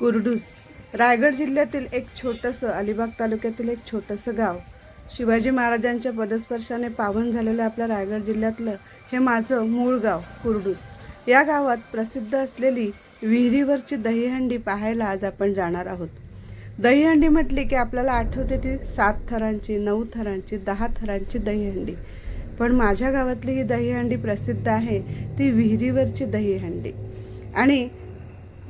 कुर्डूस. रायगड जिल्ह्यातील एक छोटंसं अलिबाग तालुक्यातील एक छोटंसं गाव. शिवाजी महाराजांच्या पदस्पर्शाने पावन झालेलं आपल्या रायगड जिल्ह्यातलं हे माझं मूळ गाव कुर्डूस. या गावात प्रसिद्ध असलेली विहिरीवरची दहीहंडी पाहायला आज आपण जाणार आहोत. दहीहंडी म्हटली की आपल्याला आठवते ती सात थरांची नऊ थरांची दहा थरांची दहीहंडी. पण माझ्या गावातली ही दहीहंडी प्रसिद्ध आहे ती विहिरीवरची दहीहंडी. आणि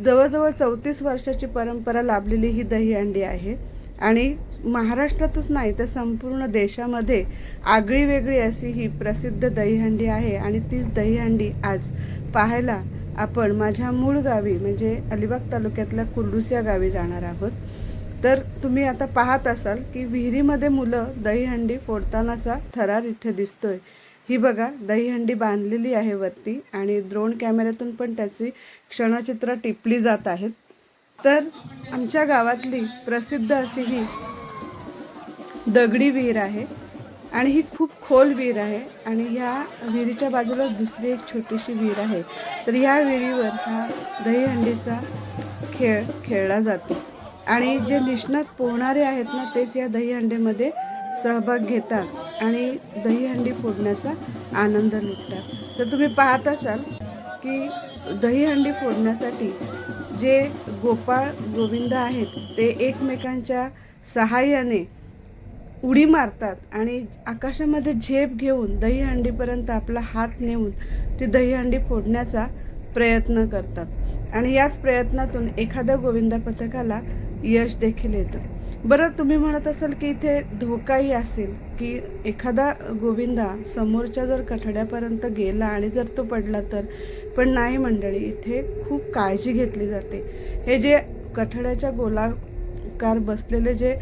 जवळजवळ चौतीस वर्षाची परंपरा लाभलेली ही दहीहंडी आहे. आणि महाराष्ट्रातच नाही तर संपूर्ण देशामध्ये आगळी वेगळी अशी ही प्रसिद्ध दहीहंडी आहे. आणि तीच दहीहंडी आज पाहायला आपण माझ्या मूळ गावी म्हणजे अलिबाग तालुक्यातल्या कुर्डूस या गावी जाणार आहोत. तर तुम्ही आता पाहत असाल की विहिरीमध्ये मुलं दहीहंडी फोडतानाचा थरार इथे दिसतोय. ही बघा दहीहंडी बांधलेली आहे वरती आणि ड्रोन कॅमेऱ्यातून पण त्याची क्षणचित्र टिपली जात आहेत. तर आमच्या गावातली प्रसिद्ध अशी ही दगडी विहीर आहे आणि ही खूप खोल विहीर आहे आणि ह्या विहिरीच्या बाजूला दुसरी एक छोटीशी विहीर आहे. तर ह्या विहिरीवर हा दहीहंडीचा खेळ खेळला जातो. आणि जे निष्णात पोहणारे आहेत ना तेच या दहीहंडीमध्ये सहभाग घेतात. आणि दहीहंडी फोडण्याचा आनंद लुटतात तर तुम्ही पाहत असाल की दहीहंडी फोडण्यासाठी जे गोपाळ गोविंद आहेत ते एकमेकांच्या सहाय्याने उडी मारतात आणि आकाशामध्ये झेप घेऊन दहीहंडीपर्यंत आपला हात नेऊन ती दहीहंडी फोडण्याचा प्रयत्न करतात. आणि याच प्रयत्नातून एखाद्या गोविंदा पथकाला यश देखील येतं. बरं तुम्ही म्हणत असाल की इथे धोकाही असेल की एखादा गोविंदा समोरच्या जर कठड्यापर्यंत गेला आणि जर तो पडला तर? पण नाही मंडळी इथे खूप काळजी घेतली जाते. हे जे कठड्याच्या गोलाकार बसलेले जे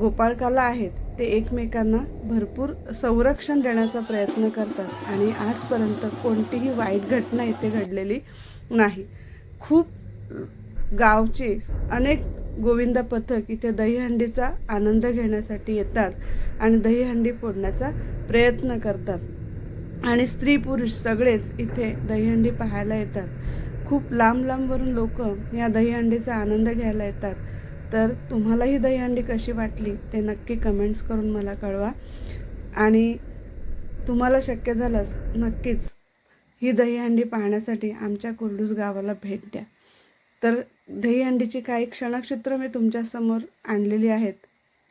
गोपाळकाला आहेत ते एकमेकांना भरपूर संरक्षण देण्याचा प्रयत्न करतात आणि आजपर्यंत कोणतीही वाईट घटना इथे घडलेली नाही. खूप गावचे अनेक गोविंदा पथक इथे दहीहंडीचा आनंद घेण्यासाठी येतात आणि दहीहंडी फोडण्याचा प्रयत्न करतात. आणि स्त्री पुरुष सगळेच इथे दहीहंडी पाहायला येतात. खूप लांब लांबवरून लोक या दहीहंडीचा आनंद घ्यायला येतात. तर तुम्हाला ही दहीहंडी कशी वाटली ते नक्की कमेंट्स करून मला कळवा. आणि तुम्हाला शक्य झालंच नक्कीच ही दहीहंडी पाहण्यासाठी आमच्या कुर्डूस गावाला भेट द्या. तर दहीहंडीची काही क्षणक्षेत्र मी तुमच्यासमोर आणलेली आहेत.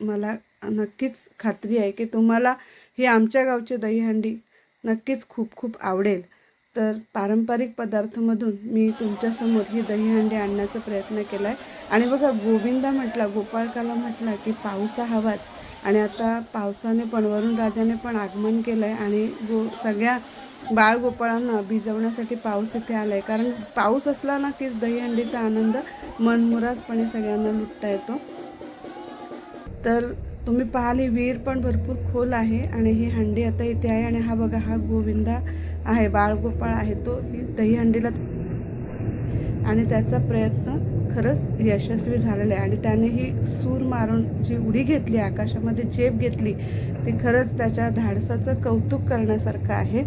मला नक्कीच खात्री आहे की तुम्हाला ही आमच्या गावची दहीहंडी नक्कीच खूप खूप आवडेल. तर पारंपरिक पदार्थामधून मी तुमच्यासमोर ही दहीहंडी आणण्याचा प्रयत्न केला आहे आणि बघा गोविंदा म्हटला गोपाळकाला म्हटला की पाऊस हवाच. आणि आता पावसाने पण वरुण राजाने पण आगमन केलं आहे आणि गो सगळ्या बाळगोपाळांना भिजवण्यासाठी पाऊस इथे आला आहे कारण पाऊस असला ना कीच दहीहंडीचा आनंद मनमुरादपणे सगळ्यांना लुटता येतो. तर तुम्ही पाहाल ही विहीर पण भरपूर खोल आहे आणि ही हंडी आता इथे आहे आणि हा बघा हा गोविंदा आहे बाळगोपाळ आहे तो. ही दहीहंडीला आणि त्याचा प्रयत्न खरंच यशस्वी झालेला आहे. आणि त्याने ही सूर मारून जी उडी घेतली आकाशामध्ये झेप घेतली ती खरंच त्याच्या धाडसाचं कौतुक करण्यासारखं आहे.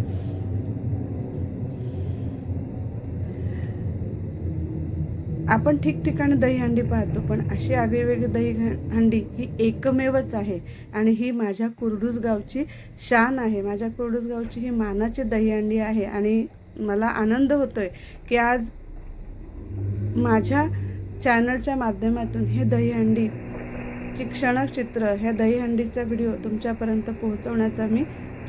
आपण ठिकठिकाणी दहीहंडी पाहतो पण अशी आगळीवेगळी दही हंडी ही एकमेवच आहे. आणि ही माझ्या कुरडूस गावची शान आहे. माझ्या कुरडूस गावची ही मानाची दहीहंडी आहे. आणि मला आनंद होतोय की आज माझ्या चॅनलच्या माध्यमातून हे दहीहंडी ची क्षणचित्र ह्या दहीहंडीचा व्हिडिओ तुमच्यापर्यंत पोहोचवण्याचा मी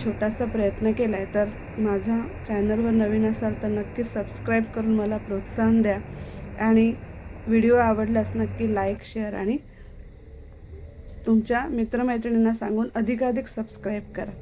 छोटासा प्रयत्न केला आहे तर माझा चॅनलवर नवीन असाल तर नक्की सबस्क्राईब करून मला प्रोत्साहन द्या. आणि व्हिडिओ आवडल्यास नक्की लाईक शेअर आणि तुमच्या मित्रमैत्रिणींना सांगून अधिकाधिक सबस्क्राईब करा.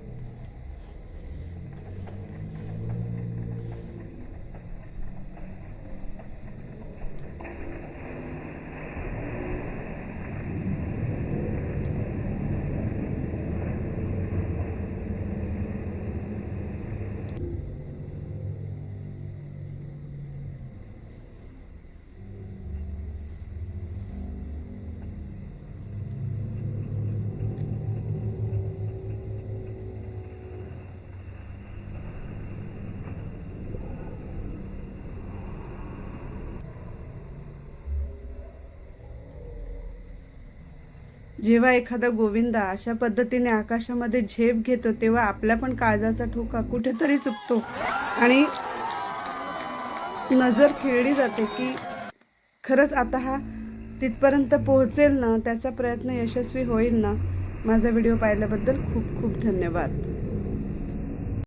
जेव्हा एखादा गोविंदा अशा पद्धतीने आकाशामध्ये झेप घेतो तेव्हा आपल्या पण काळजाचा ठोका कुठेतरी चुकतो. आणि नजर खेळली जाते की खरंच आता हा तिथपर्यंत पोहोचेल ना त्याचा प्रयत्न यशस्वी होईल ना? माझा व्हिडिओ पाहिल्याबद्दल खूप खूप धन्यवाद.